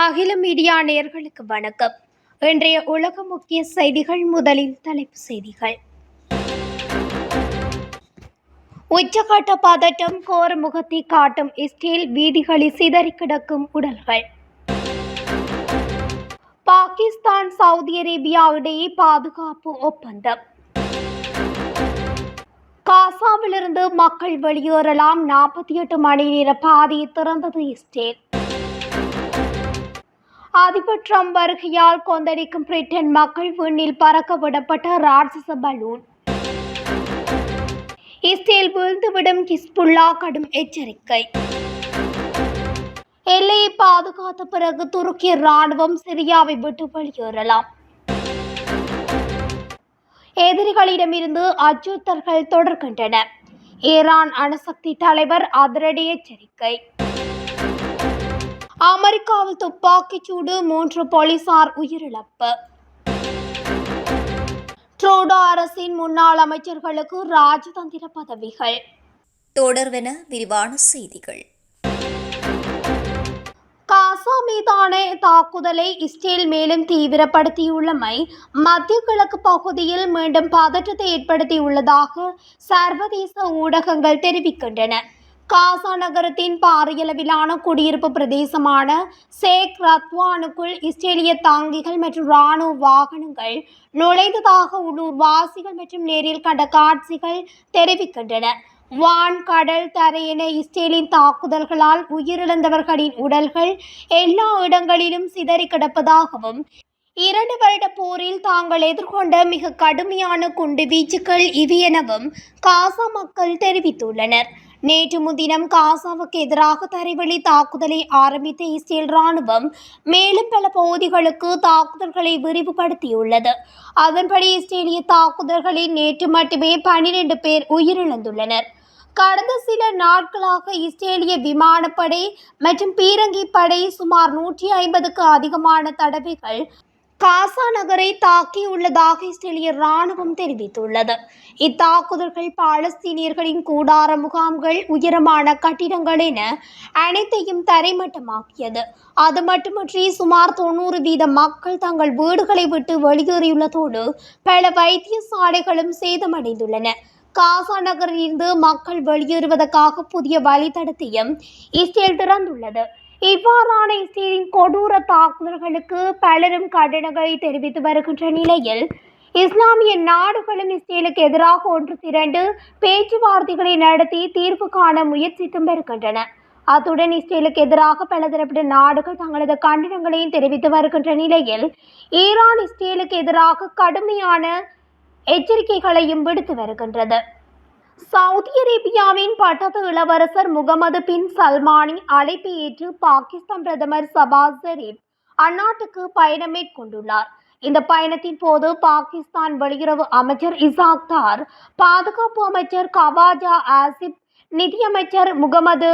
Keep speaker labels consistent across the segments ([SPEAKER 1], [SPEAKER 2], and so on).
[SPEAKER 1] அகில மீடியா நேயர்களுக்கு வணக்கம். இன்றைய உலக முக்கிய செய்திகள் முதலில் தலைப்பு செய்திகள். உச்சகட்ட பதட்டம் கோர முகத்தை காட்டும் இஸ்ரேல் வீதிகளில் சிதறி கிடக்கும் உடல்கள். பாகிஸ்தான் சவுதி அரேபியா இடையே பாதுகாப்பு ஒப்பந்தம். காசாவிலிருந்து மக்கள் வெளியேறலாம். நாற்பத்தி எட்டு மணி நேர பாதையை திறந்தது இஸ்ரேல் அதிபர் ட்ரம்ப் வருகையால் கொந்தளிக்கும் பிரிட்டன் மக்கள் விண்ணில் பறக்க விடப்பட்ட ராட்சச பலூன். இஸ்ரேல் வீழ்ந்துவிடும் கிஸ்புல்லா கடும் எச்சரிக்கை. எல்லையை பாதுகாத்த பிறகு துருக்கிய ராணுவம் சிரியாவை விட்டு வெளியேறலாம். எதிரிகளிடமிருந்து அச்சுறுத்தல்கள் தொடர்கின்றன. ஈரான் அணுசக்தி தலைவர் அதிரடி எச்சரிக்கை. அமெரிக்காவில் துப்பாக்கிச் சூடு மூன்று போலீசார் உயிரிழப்பு. ட்ரூடோ அரசின் முன்னாள் அமைச்சர்களுக்கு ராஜதந்திர பதவிகள்.
[SPEAKER 2] தொடர்வென விரிவான செய்திகள்.
[SPEAKER 1] காசா மீதான தாக்குதலை இஸ்ரேல் மேலும் தீவிரப்படுத்தியுள்ளமை மத்திய கிழக்கு பகுதியில் மீண்டும் பதற்றத்தை ஏற்படுத்தியுள்ளதாக சர்வதேச ஊடகங்கள் தெரிவிக்கின்றன. காசா நகரத்தின் பாரியளவிலான குடியிருப்பு பிரதேசமான சேக் ரத்வானுக்குள் இஸ்ரேலிய தாங்கிகள் மற்றும் இராணுவ வாகனங்கள் நுழைந்ததாக உள்ளூர்வாசிகள் மற்றும் நேரில் கண்ட காட்சிகள் தெரிவிக்கின்றன. வான் கடல் தரையென இஸ்ரேலின் தாக்குதல்களால் உயிரிழந்தவர்களின் உடல்கள் எல்லா இடங்களிலும் சிதறி கிடப்பதாகவும் இரண்டு வருட போரில் தாங்கள் எதிர்கொண்ட மிக கடுமையான குண்டு வீச்சுக்கள் இவை எனவும் காசா மக்கள் தெரிவித்துள்ளனர். நேற்று முன்தினம் காசாவுக்கு எதிராக தரைவழி தாக்குதலை ஆரம்பித்த இஸ்ரேல் ராணுவம் மேலும் பல பகுதிகளுக்கு தாக்குதல்களை விரிவுபடுத்தியுள்ளது. அதன்படி இஸ்ரேலிய தாக்குதல்களில் நேற்று மட்டுமே பனிரெண்டு பேர் உயிரிழந்துள்ளனர். கடந்த சில நாட்களாக இஸ்ரேலிய விமானப்படை மற்றும் பீரங்கி படை சுமார் நூற்றி ஐம்பதுக்கு அதிகமான தடவைகள் காசா நகரை தாக்கியுள்ளதாக இஸ்ரேலிய ராணுவம் தெரிவித்துள்ளது. இத்தாக்குதல்கள் பாலஸ்தீனியர்களின் கூடார முகாம்கள் உயரமான கட்டிடங்கள் என அனைத்தையும் தரைமட்டமாக்கியது. அது மட்டுமன்றி சுமார் தொண்ணூறு வீத மக்கள் தங்கள் வீடுகளை விட்டு வெளியேறியுள்ளதோடு பல வைத்தியசாலைகளும் சேதமடைந்துள்ளன. காசா நகரிலிருந்து மக்கள் வெளியேறுவதற்காக புதிய வழித்தடத்தையும் இஸ்ரேல் திறந்துள்ளது. இவ்வாறான இஸ்ரேலின் கொடூர தாக்குதல்களுக்கு பலரும் கண்டனங்களை தெரிவித்து வருகின்ற நிலையில் இஸ்லாமிய நாடுகளும் இஸ்ரேலுக்கு எதிராக ஒன்று திரண்டு பேச்சுவார்த்தைகளை நடத்தி தீர்வு காண முயற்சித்தும் வருகின்றன. அத்துடன் இஸ்ரேலுக்கு எதிராக பலதரப்பட்ட நாடுகள் தங்களது கண்டனங்களையும் தெரிவித்து வருகின்ற நிலையில் ஈரான் இஸ்ரேலுக்கு எதிராக கடுமையான எச்சரிக்கைகளையும் விடுத்து வருகின்றது. சவுதி அரேபியாவின் பட்டத்து இளவரசர் முகமது பின் சல்மானின் அழைப்பை ஏற்று பாகிஸ்தான் பிரதமர் சபாஸ் ஷெரீப் அந்நாட்டுக்கு பயணம் மேற்கொண்டுள்ளார். இந்த பயணத்தின் போது பாகிஸ்தான் வெளியுறவு அமைச்சர் இசாக் தார் பாதுகாப்பு அமைச்சர் கவாஜா ஆசிப் நிதியமைச்சர் முகமது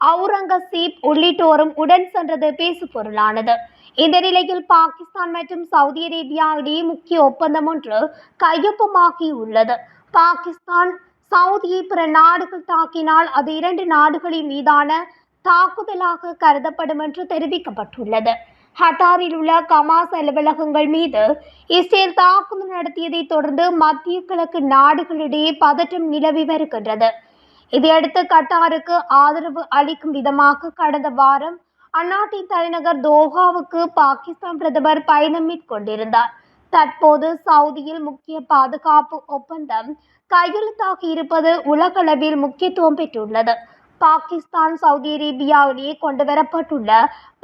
[SPEAKER 1] அவுரங்கசீப் உள்ளிட்டோரும் உடன் சென்றது பேசு பொருளானது. இந்த நிலையில் பாகிஸ்தான் மற்றும் சவுதி அரேபியா இடையே முக்கிய ஒப்பந்தம் ஒன்று கையொப்பமாகியுள்ளது. பாகிஸ்தான் சவுதியை பிற நாடுகள் தாக்கினால் அது இரண்டு நாடுகளின் மீதான தாக்குதலாக கருதப்படும் என்று தெரிவிக்கப்பட்டுள்ளது. ஹட்டாரில் உள்ள கமாஸ் அலுவலகங்கள் மீது இஸ்ரேல் தாக்குதல் நடத்தியதை தொடர்ந்து மத்திய கிழக்கு நாடுகளிடையே பதற்றம் நிலவி வருகின்றது. இதையடுத்து கட்டாருக்கு ஆதரவு அளிக்கும் விதமாக கடந்த வாரம் அந்நாட்டின் தலைநகர் தோஹாவுக்கு பாகிஸ்தான் பிரதமர் பயணம் மேற்கொண்டிருந்தார். தற்போது சவுதியில் முக்கிய பாதுகாப்பு ஒப்பந்தம் கையெழுத்தாகி இருப்பது உலகளவில் முக்கியத்துவம் பெற்றுள்ளது. பாகிஸ்தான் சவுதி அரேபியா இடையே கொண்டு வரப்பட்டுள்ள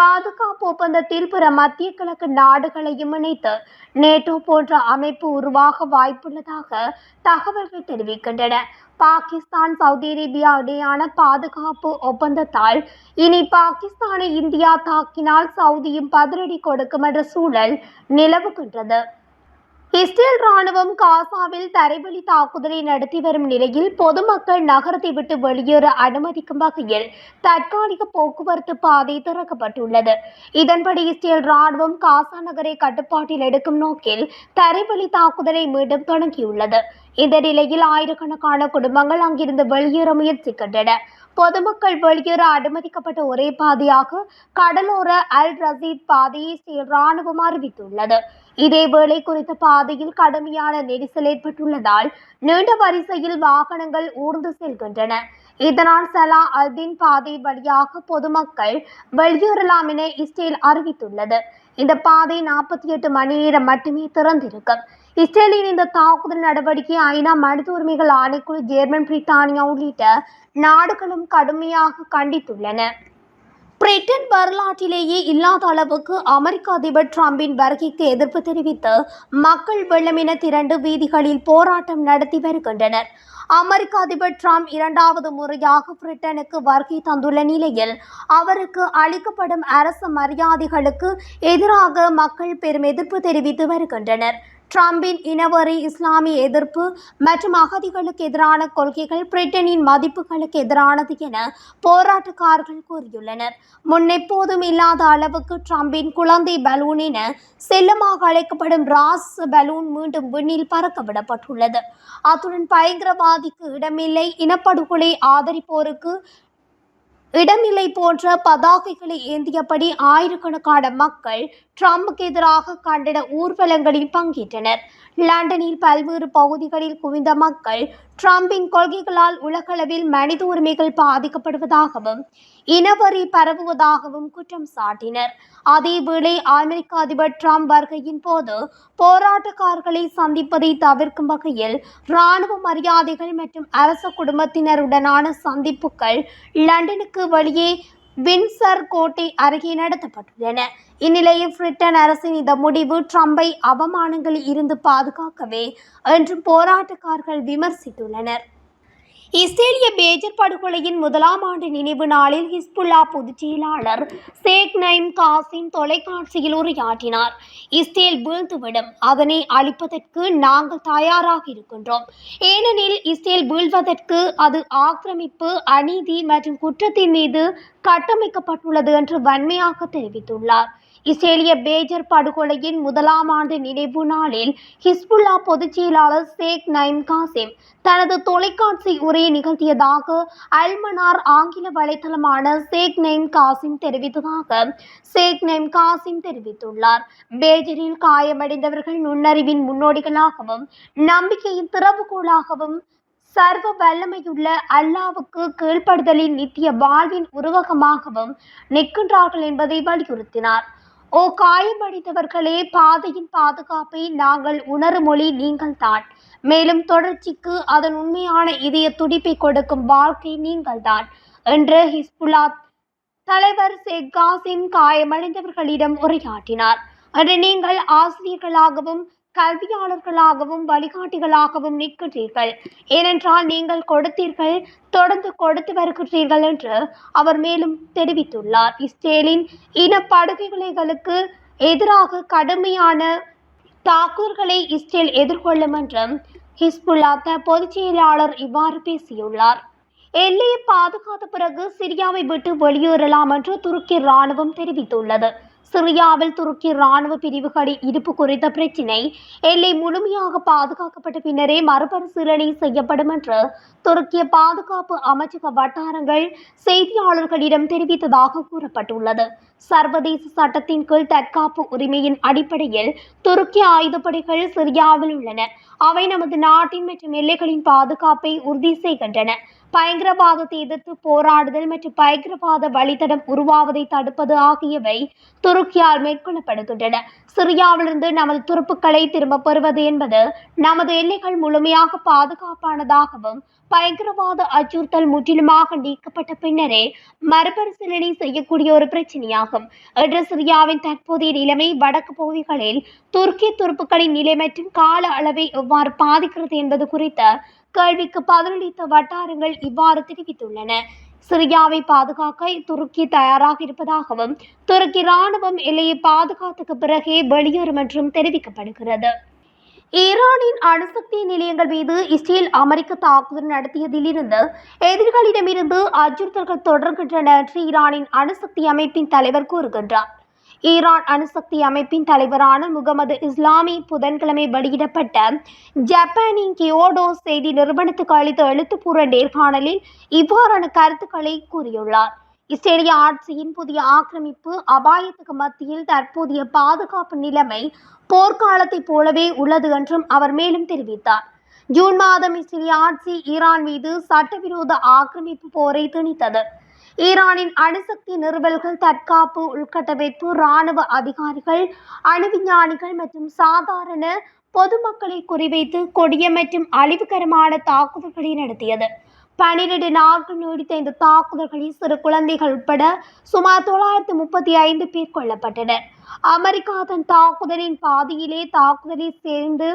[SPEAKER 1] பாதுகாப்பு ஒப்பந்தத்தில் பிற மத்திய கிழக்கு நாடுகளையும் இணைத்து நேட்டோ போன்ற அமைப்பு உருவாக வாய்ப்புள்ளதாக தகவல்கள் தெரிவிக்கின்றன. பாகிஸ்தான் சவுதி அரேபியா இடையான பாதுகாப்பு ஒப்பந்தத்தால் இனி பாகிஸ்தானை இந்தியா தாக்கினால் சவுதியும் பதிலடி கொடுக்கும் என்ற சூழல் நிலவுகின்றது. இஸ்ரேல் ராணுவம் காசாவில் தரைவழி தாக்குதலை நடத்தி வரும் நிலையில் பொதுமக்கள் நகரத்தை விட்டு வெளியேற அனுமதிக்கும் வகையில் தற்காலிக போக்குவரத்து பாதை திறக்கப்பட்டுள்ளது. இதன்படி இஸ்ரேல் ராணுவம் காசா நகரை கட்டுப்பாட்டில் எடுக்கும் நோக்கில் தரைவழி தாக்குதலை மீண்டும் தொடங்கியுள்ளது. இந்த நிலையில் ஆயிரக்கணக்கான குடும்பங்கள் அங்கிருந்து வெளியேற முயற்சிக்கின்றன. பொதுமக்கள் வெளியேற அனுமதிக்கப்பட்ட ஒரே பாதையாக கடலோர அல் ரசீத் பாதையை இஸ்ரேல் ராணுவம் அறிவித்துள்ளது. இதேவேளை குறித்த பாதையில் கடுமையான நெரிசல் ஏற்பட்டுள்ளதால் நீண்ட வரிசையில் வாகனங்கள் ஊர்ந்து செல்கின்றன. இதனால் சலா அல்தீன் பாதை வழியாக பொதுமக்கள் வெளியேறலாம் என இஸ்ரேல் அறிவித்துள்ளது. இந்த பாதை நாற்பத்தி எட்டு மணி நேரம் மட்டுமே திறந்திருக்கும். இஸ்ரேலின் இந்த தாக்குதல் நடவடிக்கை ஐநா மனித உரிமைகள் ஆணைக்குழு ஜெர்மன் பிரித்தானியா உள்ளிட்ட நாடுகளும் கடுமையாக கண்டித்துள்ளன. பிரிட்டன் வரலாற்றிலேயே இல்லாத அளவுக்கு அமெரிக்க அதிபர் டிரம்பின் வருகைக்கு எதிர்ப்பு தெரிவித்து மக்கள் வெள்ளமென திரண்டு வீதிகளில் போராட்டம் நடத்தி வருகின்றனர். அமெரிக்க அதிபர் ட்ரம்ப் இரண்டாவது முறையாக பிரிட்டனுக்கு வருகை தந்துள்ள நிலையில் அவருக்கு அளிக்கப்படும் அரசு மரியாதைகளுக்கு எதிராக மக்கள் பெரும் எதிர்ப்பு தெரிவித்து வருகின்றனர். ட்ரம்பின் இனவரி இஸ்லாமிய எதிர்ப்பு மற்றும் அகதிகளுக்கு எதிரான கொள்கைகள் பிரிட்டனின் மதிப்புகளுக்கு எதிரானது என போராட்டக்காரர்கள் கூறியுள்ளனர். முன்னெப்போதும் இல்லாத அளவுக்கு ட்ரம்பின் குழந்தை பலூன் என செல்லமாக அழைக்கப்படும் ராஸ் பலூன் மீண்டும் விண்ணில் பறக்க விடப்பட்டுள்ளது. அத்துடன் பயங்கரவாதிக்கு இடமில்லை இனப்படுகொலை ஆதரிப்போருக்கு இடமில்லை போன்ற பதாகைகளை ஏந்தியபடி ஆயிரக்கணக்கான மக்கள் ட்ரம்புக்கு எதிராக கண்டன ஊர்வலங்களில் பங்கேற்றனர். லண்டனில் பல்வேறு பகுதிகளில் குவிந்த மக்கள் ட்ரம்பின் கொள்கைகளால் உலகளவில் மனித உரிமைகள் பாதிக்கப்படுவதாகவும் இனவரி பரவுவதாகவும் குற்றம் சாட்டினர். அதேவேளை அமெரிக்க அதிபர் ட்ரம்ப் வருகையின் போது போராட்டக்காரர்களை சந்திப்பதை தவிர்க்கும் வகையில் இராணுவ மரியாதைகள் மற்றும் அரச குடும்பத்தினருடனான சந்திப்புகள் லண்டனுக்கு வெளியே வின்சர் கோட்டை அருகே நடத்தப்பட்டுள்ளன. இந்நிலையில் பிரிட்டன் அரசின் இந்த முடிவு ட்ரம்பை அவமானங்களில் இருந்து பாதுகாக்கவே என்றும் போராட்டக்காரர்கள் விமர்சித்துள்ளனர். இஸ்ரேலிய பேஜர் படுகொலையின் முதலாம் ஆண்டு நினைவு நாளில் ஹிஸ்புல்லா பொதுச் செயலாளர் ஷேக் நைம் காசிம் தொலைக்காட்சியில் உரையாற்றினார். இஸ்ரேல் வீழ்ந்துவிடும். அதனை அழிப்பதற்கு நாங்கள் தயாராக இருக்கின்றோம். ஏனெனில் இஸ்ரேல் வீழ்வதற்கு அது ஆக்கிரமிப்பு அநீதி மற்றும் குற்றத்தின் மீது கட்டமைக்கப்பட்டுள்ளது என்று வன்மையாக தெரிவித்துள்ளார். இஸ்ரேலிய பேஜர் படுகொலையின் முதலாம் ஆண்டு நினைவு நாளில் ஹிஸ்புல்லா பொதுச் செயலாளர் ஷேக் நயிம் காசிம் தனது தொலைக்காட்சி உரையை நிகழ்த்தியதாக அல்மனார் ஆங்கில வலைத்தளமான சேக் நயிம் காசிம் தெரிவித்ததாக சேக் நைம் காசிம் தெரிவித்துள்ளார். பேஜரில் காயமடைந்தவர்கள் நுண்ணறிவின் முன்னோடிகளாகவும் நம்பிக்கையின் திறவுகோளாகவும் சர்வ வல்லமையுள்ள அல்லாவுக்கு கீழ்ப்படுதலின் நித்திய வாழ்வின் உருவகமாகவும் நிற்கின்றார்கள் என்பதை வலியுறுத்தினார். ஓ காயமடைந்தவர்களே பாதையின் பாதுகாப்பை நாங்கள் உணரும் மொழி நீங்கள்தான் மேலும் தொடர்ச்சிக்கு அதன் உண்மையான இதய துடிப்பை கொடுக்கும் வாழ்க்கை நீங்கள்தான் என்று ஹிஸ்புல்லா தலைவர் ஷேக் காசிம் காயமடைந்தவர்களிடம் உரையாற்றினார். அன்று நீங்கள் ஆசிரியர்களாகவும் கல்வியாளர்களாகவும் வழிகாட்டிகளாகவும் நிற்கின்றீர்கள். ஏனென்றால் நீங்கள் கொடுத்தீர்கள் தொடர்ந்து கொடுத்து வருகின்றீர்கள் என்று அவர் மேலும் தெரிவித்துள்ளார். இஸ்ரேலின் இனப்படுகைகளுக்கு எதிராக கடுமையான தாக்குதல்களை இஸ்ரேல் எதிர்கொள்ளும் என்றும் ஹிஸ்புல்லா பொதுச் செயலாளர் இவ்வாறு பேசியுள்ளார். எல்லையை பாதுகாத்த பிறகு சிரியாவை விட்டு வெளியேறலாம் என்று துருக்கி ராணுவம் தெரிவித்துள்ளது. சிரியாவில் துருக்கி ராணுவ பிரிவுகளின் இருப்பு குறித்த பிரச்சினை எல்லை முழுமையாக பாதுகாக்கப்பட்ட பின்னரே மறுபரிசீலனை செய்யப்படும் என்று துருக்கிய பாதுகாப்பு அமைச்சக வட்டாரங்கள் செய்தியாளர்களிடம் தெரிவித்ததாக கூறப்பட்டுள்ளது. சர்வதேச சட்டத்தின் கீழ் தற்காப்பு உரிமையின் அடிப்படையில் துருக்கி ஆயுதப்படைகள் சிரியாவில் உள்ளன. அவை நமது நாட்டின் மற்றும் எல்லைகளின் பாதுகாப்பை உறுதி செய்கின்றன. பயங்கரவாதத்தை எதிர்த்து போராடுதல் மற்றும் பயங்கரவாத வழித்தடம் உருவாவதை தடுப்பது ஆகியவை துருக்கியால் மேற்கொள்ளப்படுகின்றன. சிரியாவிலிருந்து நமது துருப்புக்களை திரும்பப் பெறுவது என்பது நமது எல்லைகள் முழுமையாக பாதுகாப்பானதாகவும் பயங்கரவாத அச்சுறுத்தல் முற்றிலுமாக நீக்கப்பட்ட பின்னரே மறுபரிசீலனை செய்யக்கூடிய ஒரு பிரச்சனையாகும். என்று சிரியாவின் தற்போதைய நிலைமை வடக்கு பகுதிகளில் துருக்கிய துருப்புக்களின் நிலை மற்றும் கால அளவை எவ்வாறு பாதிக்கிறது என்பது குறித்த கேள்விக்கு பதிலளித்த வட்டாரங்கள் இவ்வாறு தெரிவித்துள்ளன. சிரியாவை பாதுகாக்க துருக்கி தயாராக இருப்பதாகவும் துருக்கி ராணுவம் எல்லையை பாதுகாத்துக்கு பிறகே வெளியேறும் என்றும் தெரிவிக்கப்படுகிறது. ஈரானின் அணுசக்தி நிலையங்கள் மீது இஸ்ரேல் அமெரிக்க தாக்குதல் நடத்தியதிலிருந்து எதிரிகளிடமிருந்து அச்சுறுத்தல்கள் தொடர்கின்றன என்று ஈரானின் அணுசக்தி அமைப்பின் தலைவர் கூறுகின்றார். ஈரான் அணுசக்தி அமைப்பின் தலைவரான முகமது இஸ்லாமி புதன்கிழமை வெளியிடப்பட்ட ஜப்பானின் கியோடோ செய்தி நிறுவனத்துக்கு அளித்த எழுத்துப்பூர்வ நேர்காணலில் இவ்வாறான கருத்துக்களை கூறியுள்ளார். இஸ்ரேலிய ஆட்சியின் புதிய ஆக்கிரமிப்பு அபாயத்துக்கு மத்தியில் தற்போதைய பாதுகாப்பு நிலைமை போர்க்காலத்தைப் போலவே உள்ளது என்றும் அவர் மேலும் தெரிவித்தார். ஜூன் மாதம் இஸ்ரேலிய ஆட்சி ஈரான் மீது சட்டவிரோத ஆக்கிரமிப்பு போரை திணித்தது. ஈரானின் அணுசக்தி நிறுவல்கள் தற்காப்பு உள்கட்டமைப்பு இராணுவ அதிகாரிகள் அணுவிஞ்ஞானிகள் மற்றும் சாதாரண பொதுமக்களை குறிவைத்து கொடிய மற்றும் அழிவுகரமான தாக்குதல்களை நடத்தியது. பனிரெண்டு நாட்கள் நீடித்த இந்த தாக்குதல்களில் சிறு குழந்தைகள் உட்பட சுமார் தொள்ளாயிரத்து முப்பத்தி ஐந்து பேர் கொல்லப்பட்டனர். அமெரிக்கா தன் தாக்குதலின் பாதியிலே தாக்குதலில் சேர்ந்து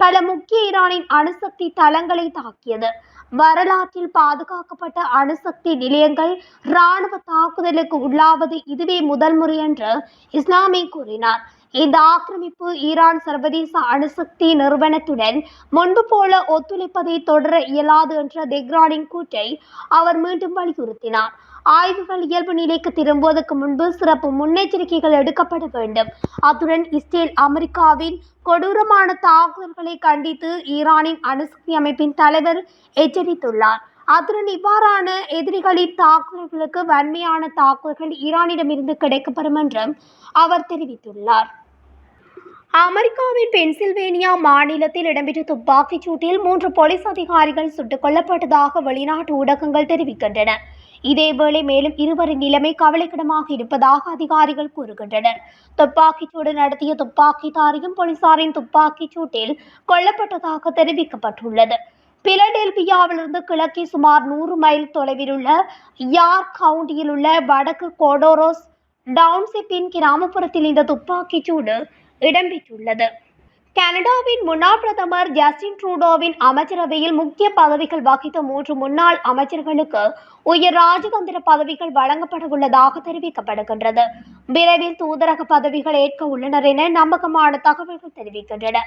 [SPEAKER 1] பல முக்கிய ஈரானின் அணுசக்தி தளங்களை தாக்கியது. வரலாற்றில் பாதுகாக்கப்பட்ட அணுசக்தி நிலையங்கள் இராணுவ தாக்குதலுக்கு உள்ளாவது இதுவே முதல் முறை என்று இஸ்லாமி கூறினார். இந்த ஆக்கிரமிப்பு ஈரான் சர்வதேச அணுசக்தி நிறுவனத்துடன் முன்பு போல ஒத்துழைப்பதை தொடர இயலாது என்ற தெஹ்ரானின் கூற்றை அவர் மீண்டும் வலியுறுத்தினார். ஆய்வுகள் இயல்பு நிலைக்கு திரும்புவதற்கு முன்பு சிறப்பு முன்னெச்சரிக்கைகள் எடுக்கப்பட வேண்டும். அத்துடன் இஸ்ரேல் அமெரிக்காவின் கொடூரமான தாக்குதல்களை கண்டித்து ஈரானின் அணுசக்தி அமைப்பின் தலைவர் எச்சரித்துள்ளார். அத்துடன் இவ்வாறான எதிரிகளின் தாக்குதல்களுக்கு வன்மையான தாக்குதல்கள் ஈரானிடமிருந்து கிடைக்கப்பெறும் என்றும் அவர் தெரிவித்துள்ளார். அமெரிக்காவின் பென்சில்வேனியா மாநிலத்தில் இடம்பெற்ற துப்பாக்கிச் சூட்டில் மூன்று போலீஸ் அதிகாரிகள் சுட்டுக் கொல்லப்பட்டதாக வெளிநாட்டு ஊடகங்கள் தெரிவிக்கின்றன. இதேவேளை மேலும் இருவரின் நிலைமை கவலைக்கிடமாக இருப்பதாக அதிகாரிகள் கூறுகின்றனர். துப்பாக்கிச் சூடு நடத்திய துப்பாக்கிதாரியும் போலீசாரின் துப்பாக்கிச் சூட்டில் கொல்லப்பட்டதாக தெரிவிக்கப்பட்டுள்ளது. பிலடெல்பியாவிலிருந்து கிழக்கே சுமார் நூறு மைல் தொலைவில் உள்ள யார்க் கவுண்டியில் உள்ள வடக்கு கோடோரோஸ் டவுன்சிப்பின் கிராமப்புறத்தில் இந்த துப்பாக்கிச் சூடு இடம்பெற்றுள்ளது. கனடாவின் முன்னாள் பிரதமர் ஜஸ்டின் ட்ரூடோவின் அமைச்சரவையில் முக்கிய பதவிகள் வகித்த மூன்று முன்னாள் அமைச்சர்களுக்கு உயர் ராஜதந்திர பதவிகள் வழங்கப்பட உள்ளதாக தெரிவிக்கப்படுகின்றது. விரைவில் தூதரக பதவிகள் ஏற்க உள்ளனர் என நம்பகமான தகவல்கள் தெரிவிக்கின்றன.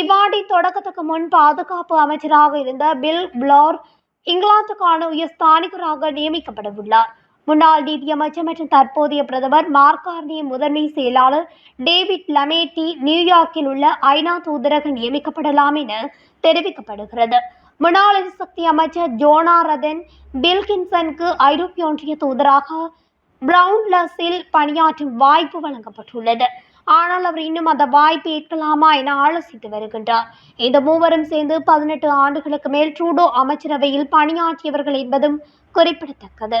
[SPEAKER 1] இவ்வாண்டின் தொடக்கத்துக்கு முன் பாதுகாப்பு அமைச்சராக இருந்த பில் பிளோர் இங்கிலாந்துக்கான உயர் ஸ்தானிகராக நியமிக்கப்படவுள்ளார். முன்னாள் நிதியமைச்சர் மற்றும் தற்போதைய பிரதமர் மார்கார்னிய முதன்மை செயலாளர் டேவிட் லமேட்டி நியூயார்க்கில் உள்ள ஐநா தூதரக நியமிக்கப்படலாம் என தெரிவிக்கப்படுகிறது. முன்னாள் எரிசக்தி அமைச்சர் ஜோனா ரதன் பில்கின்சனுக்கு ஐரோப்பிய ஒன்றிய தூதராக பிரவுன்லஸில் பணியாற்றும் வாய்ப்பு வழங்கப்பட்டுள்ளது. ஆனால் அவர் இன்னும் அந்த வாய்ப்பு ஏற்கலாமா என ஆலோசித்து வருகின்றார். இந்த மூவரும் சேர்ந்து பதினெட்டு ஆண்டுகளுக்கு மேல் ட்ரூடோ அமைச்சரவையில் பணியாற்றியவர்கள் என்பதும் குறிப்பிடத்தக்கது.